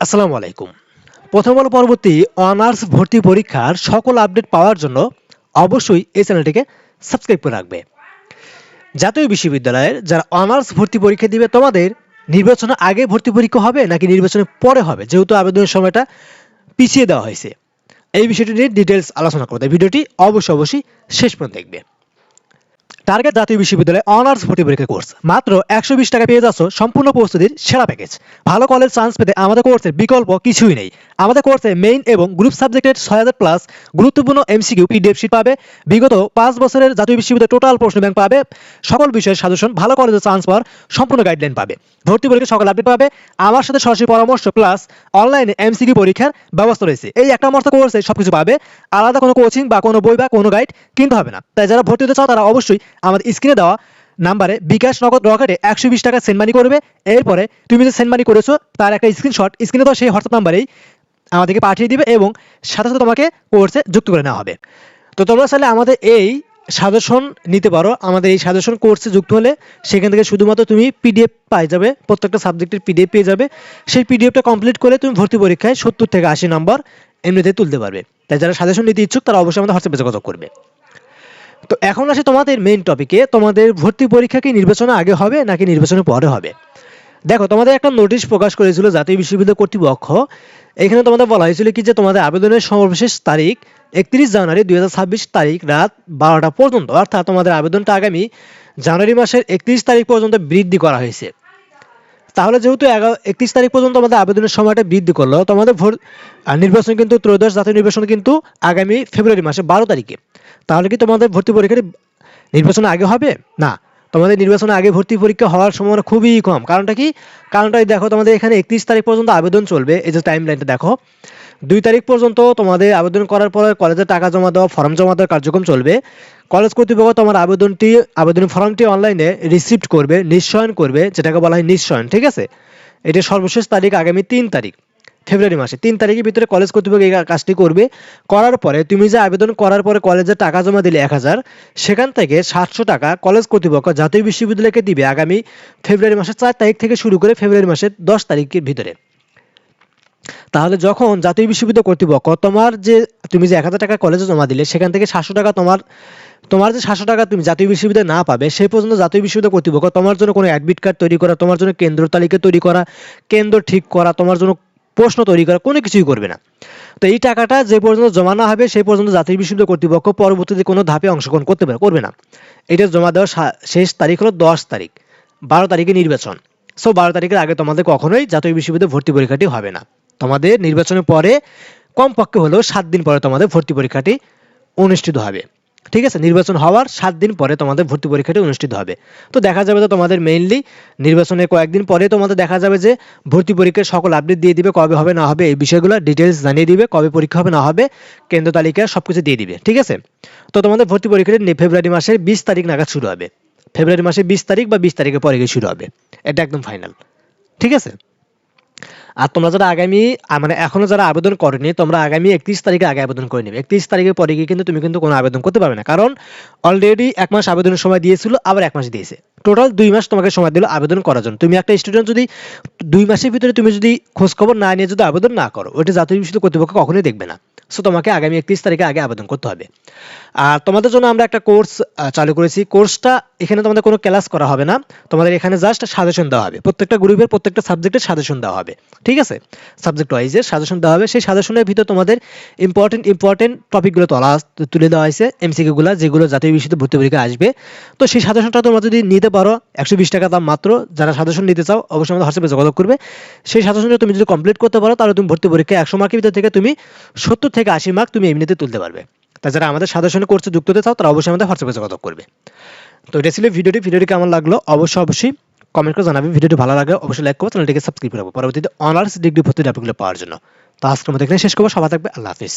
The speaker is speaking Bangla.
আসসালামু আলাইকুম। প্রথম আলো পরবর্তী অনার্স ভর্তি পরীক্ষার সকল আপডেট পাওয়ার জন্য অবশ্যই এই চ্যানেলটিকে সাবস্ক্রাইব করে রাখবে। জাতীয় বিশ্ববিদ্যালয়ের যারা অনার্স ভর্তি পরীক্ষা দিবে, তোমাদের নির্বাচনের আগে ভর্তি পরীক্ষা হবে নাকি নির্বাচনের পরে হবে? যেহেতু আবেদনের সময়টা পিছিয়ে দেওয়া হয়েছে। এই বিষয়টি নিয়ে ডিটেলস আলোচনা করতে ভিডিওটি অবশ্যই অবশ্যই শেষ পর্যন্ত দেখবে। টার্গেট জাতীয় বিশ্ববিদ্যালয়ে অনার্স ভর্তি পরীক্ষা কোর্স মাত্র একশো বিশ টাকা পেয়ে যাচ্ছ সম্পূর্ণ প্রস্তুতির সেরা প্যাকেজ ভালো কলেজ চান্স পেতে আমাদের কোর্সের বিকল্প কিছুই নেই। আমাদের কোর্সে মেইন এবং গ্রুপ সাবজেক্টের ছয় হাজার প্লাস গুরুত্বপূর্ণ এমসিকিউ পিডিএফ শিট পাবে। বিগত পাঁচ বছরের জাতীয় বিশ্ববিদ্যালয় টোটাল প্রশ্ন ব্যাংক পাবে। সকল বিষয়ের সাজেশন ভালো কলেজে চান্স পাওয়ার সম্পূর্ণ গাইডলাইন পাবে। ভর্তি পরীক্ষা সকল আপডেট পাবে। আমার সাথে সরাসরি পরামর্শ প্লাস অনলাইনে এমসিকিউ পরীক্ষার ব্যবস্থা রয়েছে। এই একটা মর্ত কোর্সে সবকিছু পাবে। আলাদা কোনো কোচিং বা কোনো বই বা কোনো গাইড কিনতে হবে না। তাই যারা ভর্তি হতে চাও তারা অবশ্যই আমাদের স্ক্রিনে দেওয়া নাম্বারে বিকাশ নগদ রকেটে একশো বিশ টাকা সেন্ড মানি করবে। এরপরে তুমি যে সেন্ড মানি করেছ, তার একটা স্ক্রিনশট স্ক্রিনে তো সেই হোয়াটসঅ্যাপ নাম্বারেই আমাদেরকে পাঠিয়ে দিবে এবং সাথে সাথে তোমাকে কোর্সে যুক্ত করে নেওয়া হবে। তো তোমরা চাইলে আমাদের এই সাজেশন নিতে পারো। আমাদের এই সাজেশন কোর্সে যুক্ত হলে সেখান থেকে শুধুমাত্র তুমি পিডিএফ পাই যাবে, প্রত্যেকটা সাবজেক্টের পিডিএফ পেয়ে যাবে। সেই পিডিএফটা কমপ্লিট করে তুমি ভর্তি পরীক্ষায় সত্তর থেকে আশি নম্বর এমনিতে তুলতে পারবে। তাই যারা সাজেশন নিতে ইচ্ছুক, তারা অবশ্যই আমাদের হোয়াটসঅ্যাপে যোগাযোগ করবে। তো এখন আসে তোমাদের মেইন টপিকে তোমাদের ভর্তি পরীক্ষা কি নির্বাচনের আগে হবে নাকি নির্বাচনের পরে হবে? দেখো, তোমাদের একটা নোটিশ প্রকাশ করেছিল জাতীয় বিশ্ববিদ্যালয় কর্তৃপক্ষ। এখানে তোমাদের বলা হয়েছিল কি যে তোমাদের আবেদনের সর্বশেষ তারিখ একত্রিশ জানুয়ারি দুই ছাব্বিশ তারিখ রাত বারোটা পর্যন্ত। অর্থাৎ তোমাদের আবেদনটা আগামী জানুয়ারি মাসের একত্রিশ তারিখ পর্যন্ত বৃদ্ধি করা হয়েছে। তাহলে যেহেতু এগারো, একত্রিশ তারিখ পর্যন্ত আমাদের আবেদনের সময়টা বৃদ্ধি করল, তোমাদের ভোট নির্বাচন কিন্তু ত্রয়োদশ জাতীয় নির্বাচন কিন্তু আগামী ফেব্রুয়ারি মাসে বারো তারিখে। তাহলে কি তোমাদের ভর্তি পরীক্ষাটি নির্বাচন আগে হবে? না। তোমাদের নির্বাচনে আগে ভর্তি পরীক্ষা হওয়ার সম্ভাবনা খুবই কম। কারণটা কি? কারণটা দেখো, তোমাদের এখানে একত্রিশ তারিখ পর্যন্ত আবেদন চলবে। এই যে টাইম লাইনটা দেখো। দুই তারিখ পর্যন্ত তোমাদের আবেদন করার পরে কলেজে টাকা জমা দেওয়া ফর্ম জমা দেওয়ার কার্যক্রম চলবে। কলেজ কর্তৃপক্ষ তোমার আবেদনটি, আবেদন ফর্মটি অনলাইনে রিসিভ করবে, নিশ্চয়ন করবে, যেটাকে বলা হয় নিশ্চয়ন, ঠিক আছে? এটা সর্বশেষ তারিখ, আগামী তিন তারিখ। ফেব্রুয়ারি মাসে। তিন তারিখের ভিতরে কলেজ কর্তৃপক্ষ এই কাজটি করবে। করার পরে তুমি যে আবেদন করার পরে কলেজে টাকা জমা দিলে এক হাজার, সেখান থেকে সাতশো টাকা কলেজ কর্তৃপক্ষ জাতীয় বিশ্ববিদ্যালয়কে দিবে আগামী ফেব্রুয়ারি মাসের চার তারিখ থেকে শুরু করে ফেব্রুয়ারি মাসের দশ তারিখের ভিতরে। তাহলে যখন জাতীয় বিশ্ববিদ্যালয় কর্তৃপক্ষ তোমার যে, তুমি যে এক হাজার টাকা কলেজে জমা দিলে, সেখান থেকে সাতশো টাকা তোমার তোমার যে সাতশো টাকা তুমি জাতীয় বিশ্ববিদ্যালয় না পাবে, সেই পর্যন্ত জাতীয় বিশ্ববিদ্যালয় কর্তৃপক্ষ তোমার জন্য কোনো অ্যাডমিট কার্ড তৈরি করা, তোমার জন্য কেন্দ্র তালিকা তৈরি করা, কেন্দ্র ঠিক করা, তোমার জন্য প্রশ্ন তৈরি করা, কোনো কিছুই করবে না। তো এই টাকাটা যে পর্যন্ত জমা না হবে সেই পর্যন্ত জাতীয় বিশ্ববিদ্যালয় কর্তৃপক্ষ পরবর্তীতে কোনো ধাপে অংশগ্রহণ করতে পারে, করবে না। এটা জমা দেওয়ার শেষ তারিখ হলো দশ তারিখ, বারো তারিখে নির্বাচন। সো বারো তারিখের আগে তোমাদের কখনোই জাতীয় বিশ্ববিদ্যালয় ভর্তি পরীক্ষাটি হবে না। তোমাদের নির্বাচনের পরে কমপক্ষে হলেও সাত দিন পরে তোমাদের ভর্তি পরীক্ষাটি অনুষ্ঠিত হবে। ঠিক আছে, নির্বাচন হওয়ার সাত দিন পরে তোমাদের ভর্তি পরীক্ষাটি অনুষ্ঠিত হবে। তো দেখা যাবে তো তোমাদের মেইনলি নির্বাচনের কয়েকদিন পরে তোমাদের দেখা যাবে যে ভর্তি পরীক্ষার সকল আপডেট দিয়ে দিবে, কবে হবে, না হবে, এই বিষয়গুলো ডিটেলস জানিয়ে দিবে, কবে পরীক্ষা হবে, না হবে, কেন্দ্র তালিকা সব কিছু দিয়ে দিবে, ঠিক আছে? তো তোমাদের ভর্তি পরীক্ষাটি ফেব্রুয়ারি মাসের বিশ তারিখ নাগাদ শুরু হবে। ফেব্রুয়ারি মাসের বিশ তারিখ বা বিশ তারিখের পরে শুরু হবে। এটা একদম ফাইনাল ঠিক আছে? আর তোমরা যারা আগামী মানে এখনও যারা আবেদন করেনি, তোমরা আগামী একত্রিশ তারিখে আগে আবেদন করে নেবে। একত্রিশ তারিখের পরে গিয়ে কিন্তু তুমি কিন্তু কোনো আবেদন করতে পারবে না। কারণ অলরেডি এক মাস আবেদনের সময় দিয়েছিল, আবার এক মাস দিয়েছে। টোটাল দুই মাস তোমাকে সময় দিল আবেদন করার জন্য। তুমি একটা স্টুডেন্ট যদি দুই মাসের ভিতরে তুমি যদি খোঁজখবর না নিয়ে যদি আবেদন না করো, ওইটা জাতীয় বিশ্ববিদ্যালয় কর্তৃপক্ষ কখনোই দেখবে না। সো তোমাকে আগামী একত্রিশ তারিখে আগে আবেদন করতে হবে। আর তোমাদের জন্য আমরা একটা কোর্স চালু করেছি। কোর্সটা এখানে তোমাদের কোনো ক্লাস করা হবে না। তোমাদের এখানে জাস্ট সাজেশন দেওয়া হবে। প্রত্যেকটা গ্রুপের প্রত্যেকটা সাবজেক্টের সাজেশন দেওয়া হবে। ঠিক আছে? সাবজেক্ট ওয়াইজের সাজেশন দেওয়া হবে। সেই সাজেশনের ভিতর তোমাদের ইম্পর্টেন্ট ইম্পর্টেন্ট টপিকগুলো তোলা, তুলে দেওয়া হয়েছে। এমসিকিউগুলো যেগুলো জাতীয় বিশ্ববিদ্যালয় ভর্তি পরীক্ষা আসবে। তো সেই সাজেশনটা তোমরা যদি নিতে পারো, একশো বিশ টাকা দাম মাত্র। যারা সাজেশন নিতে চাও, অবশ্যই আমাদের হোয়াটসঅ্যাপে যোগাযোগ করবে। সেই সাজেশনটা তুমি যদি কমপ্লিট করতে পারো, তাহলে তুমি ভর্তি পরীক্ষা একশো মার্কের ভিতর থেকে তুমি সত্তর থেকে আশি মার্ক তুমি এমনিতে তুলতে পারবে। তাছাড়া আমাদের সাজেশনে কোর্সে যুক্ত হতে চাও, তারা অবশ্যই আমাদের হোয়াটসঅ্যাপে যোগাযোগ করবে। তো এটা ছিল ভিডিওটি। ভিডিওটি কেমন লাগল? অবশ্যই অবশ্যই কমেন্ট করে জানাবে। ভিডিওটি ভালো লাগে অবশ্যই লাইক করব চ্যানেলটিকে সাবস্ক্রাইব করব পরবর্তীতে অনার্স ডিগ্রি ভর্তি আপগুলো পাওয়ার জন্য। তো আজকের মধ্যে এখানে শেষ করব। সবাই থাকবে, আল্লাহ হাফিজ।